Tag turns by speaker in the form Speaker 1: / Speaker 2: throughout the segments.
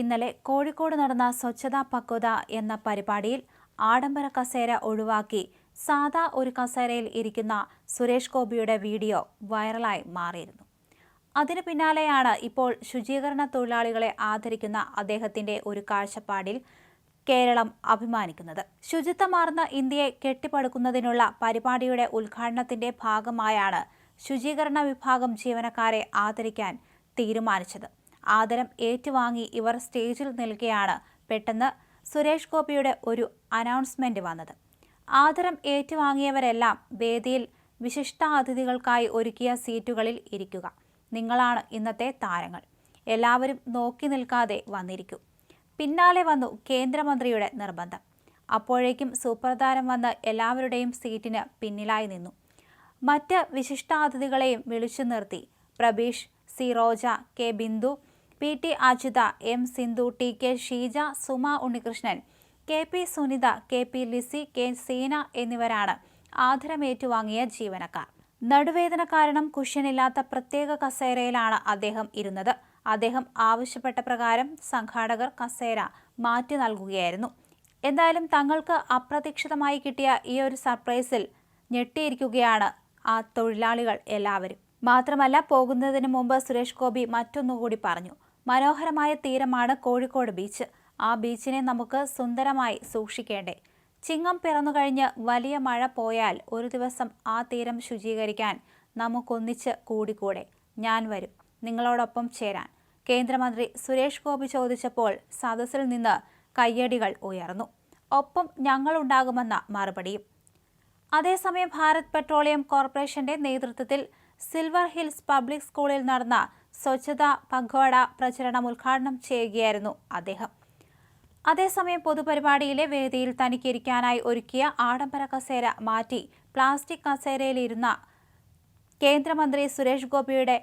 Speaker 1: ഇന്നലെ കോഴിക്കോട് നടന്ന സ്വച്ഛതാ പക്വത എന്ന പരിപാടിയിൽ ആഡംബര കസേര ഒഴിവാക്കി സാധാ ഒരു കസേരയിൽ ഇരിക്കുന്ന സുരേഷ് ഗോപിയുടെ വീഡിയോ വൈറലായി മാറിയിരുന്നു. അതിനു പിന്നാലെയാണ് ഇപ്പോൾ ശുചീകരണ തൊഴിലാളികളെ ആദരിക്കുന്ന അദ്ദേഹത്തിന്റെ ഒരു കാഴ്ചപ്പാടിൽ കേരളം അഭിമാനിക്കുന്നത്. ശുചിത്വമാർന്ന ഇന്ത്യയെ കെട്ടിപ്പടുക്കുന്നതിനുള്ള പരിപാടിയുടെ ഉദ്ഘാടനത്തിന്റെ ഭാഗമായാണ് ശുചീകരണ വിഭാഗം ജീവനക്കാരെ ആദരിക്കാൻ തീരുമാനിച്ചത്. ആദരം ഏറ്റുവാങ്ങി ഇവർ സ്റ്റേജിൽ നിൽക്കുകയാണ് പെട്ടെന്ന് സുരേഷ് ഗോപിയുടെ ഒരു അനൗൺസ്മെന്റ് വന്നത്. ആദരം ഏറ്റുവാങ്ങിയവരെല്ലാം വേദിയിൽ വിശിഷ്ടാതിഥികൾക്കായി ഒരുക്കിയ സീറ്റുകളിൽ ഇരിക്കുക. നിങ്ങളാണ് ഇന്നത്തെ താരങ്ങൾ. എല്ലാവരും നോക്കി നിൽക്കാതെ വന്നിരിക്കും. പിന്നാലെ വന്നു കേന്ദ്രമന്ത്രിയുടെ നിർബന്ധം. അപ്പോഴേക്കും സൂപ്പർതാരം വന്ന് എല്ലാവരുടെയും സീറ്റിന് പിന്നിലായി നിന്നു. മറ്റ് വിശിഷ്ടാതിഥികളെയും വിളിച്ചു നിർത്തി Prabeesh C Roja K Bindu P T Ajitha M Sindhu T K Sheeja Suma Unnikrishnan K P Sunitha K P Lissy K Seena എന്നിവരാണ് ആദരമേറ്റുവാങ്ങിയ ജീവനക്കാർ. നടുവേദന കാരണം കുഷ്യനില്ലാത്ത പ്രത്യേക കസേരയിലാണ് അദ്ദേഹം ഇരുന്നത്. അദ്ദേഹം ആവശ്യപ്പെട്ട പ്രകാരം സംഘാടകർ കസേര മാറ്റി നൽകുകയായിരുന്നു. എന്തായാലും തങ്ങൾക്ക് അപ്രതീക്ഷിതമായി കിട്ടിയ ഈ ഒരു സർപ്രൈസിൽ ഞെട്ടിയിരിക്കുകയാണ് ആ തൊഴിലാളികൾ എല്ലാവരും. മാത്രമല്ല പോകുന്നതിന് മുമ്പ് സുരേഷ് ഗോപി മറ്റൊന്നുകൂടി പറഞ്ഞു. മനോഹരമായ തീരമാണ് കോഴിക്കോട് ബീച്ച്. ആ ബീച്ചിനെ നമുക്ക് സുന്ദരമായി സൂക്ഷിക്കേണ്ടേ. ചിങ്ങം പിറന്നു കഴിഞ്ഞ് വലിയ മഴ പോയാൽ ഒരു ദിവസം ആ തീരം ശുചീകരിക്കാൻ നമുക്കൊന്നിച്ച് കൂടിക്കൂടെ. ഞാൻ വരും. നിങ്ങളോടൊപ്പം ചേരാൻ. കേന്ദ്രമന്ത്രി സുരേഷ് ഗോപി ചോദിച്ചപ്പോൾ സദസ്സിൽ നിന്ന് കയ്യടികൾ ഉയർന്നു. ഒപ്പം ഞങ്ങളുണ്ടാകുമെന്ന മറുപടിയും. അതേസമയം ഭാരത് പെട്രോളിയം കോർപ്പറേഷന്റെ നേതൃത്വത്തിൽ സിൽവർ ഹിൽസ് പബ്ലിക് സ്കൂളിൽ നടന്ന സ്വച്ഛത പഖ്വാഡ പ്രചരണം ഉദ്ഘാടനം ചെയ്യുകയായിരുന്നു അദ്ദേഹം. അതേസമയം പൊതുപരിപാടിയിലെ വേദിയിൽ തനിക്കിരിക്കാനായി ഒരുക്കിയ ആഡംബര കസേര മാറ്റി പ്ലാസ്റ്റിക് കസേരയിലിരുന്ന കേന്ദ്രമന്ത്രി സുരേഷ് ഗോപിയുടെ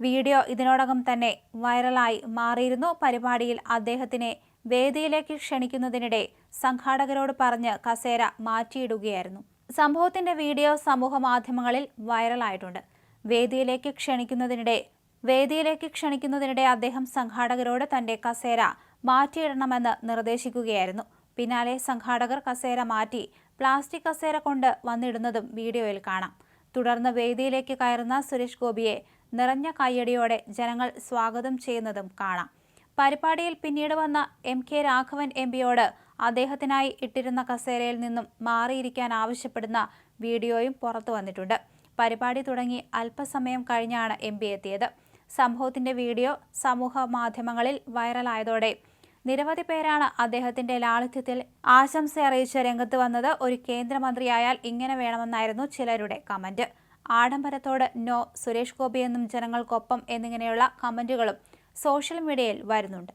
Speaker 1: വീഡിയോ ഇതിനോടകം തന്നെ വൈറലായി മാറിയിരുന്നു. പരിപാടിയിൽ അദ്ദേഹത്തിനെ വേദിയിലേക്ക് ക്ഷണിക്കുന്നതിനിടെ സംഘാടകരോട് പറഞ്ഞ് കസേര മാറ്റിയിടുകയായിരുന്നു. സംഭവത്തിന്റെ വീഡിയോ സമൂഹ മാധ്യമങ്ങളിൽ വൈറലായിട്ടുണ്ട്. വേദിയിലേക്ക് ക്ഷണിക്കുന്നതിനിടെ വേദിയിലേക്ക് ക്ഷണിക്കുന്നതിനിടെ അദ്ദേഹം സംഘാടകരോട് തന്റെ കസേര മാറ്റിയിടണമെന്ന് നിർദ്ദേശിക്കുകയായിരുന്നു. പിന്നാലെ സംഘാടകർ കസേര മാറ്റി പ്ലാസ്റ്റിക് കസേര കൊണ്ട് വന്നിടുന്നതും വീഡിയോയിൽ കാണാം. തുടർന്ന് വേദിയിലേക്ക് കയറുന്ന സുരേഷ് ഗോപിയെ നിറഞ്ഞ കയ്യടിയോടെ ജനങ്ങൾ സ്വാഗതം ചെയ്യുന്നതും കാണാം. പരിപാടിയിൽ പിന്നീട് വന്ന എം കെ രാഘവൻ എം പിയോട് അദ്ദേഹത്തിനായി ഇട്ടിരുന്ന കസേരയിൽ നിന്നും മാറിയിരിക്കാൻ ആവശ്യപ്പെടുന്ന വീഡിയോയും പുറത്തു വന്നിട്ടുണ്ട്. പരിപാടി തുടങ്ങി അല്പസമയം കഴിഞ്ഞാണ് എം പി എത്തിയത്. സംഭവത്തിന്റെ വീഡിയോ സമൂഹ മാധ്യമങ്ങളിൽ വൈറലായതോടെ. നിരവധി പേരാണ് അദ്ദേഹത്തിന്റെ ലാളിത്യത്തിൽ ആശംസ അറിയിച്ച് രംഗത്ത് വന്നത്. ഒരു കേന്ദ്രമന്ത്രിയായാൽ ഇങ്ങനെ വേണമെന്നായിരുന്നു ചിലരുടെ കമന്റ്. ആഡംബരത്തോട് നോ സുരേഷ് ഗോപി എന്നും ജനങ്ങൾക്കൊപ്പം എന്നിങ്ങനെയുള്ള കമന്റുകളും സോഷ്യൽ മീഡിയയിൽ വരുന്നുണ്ട്.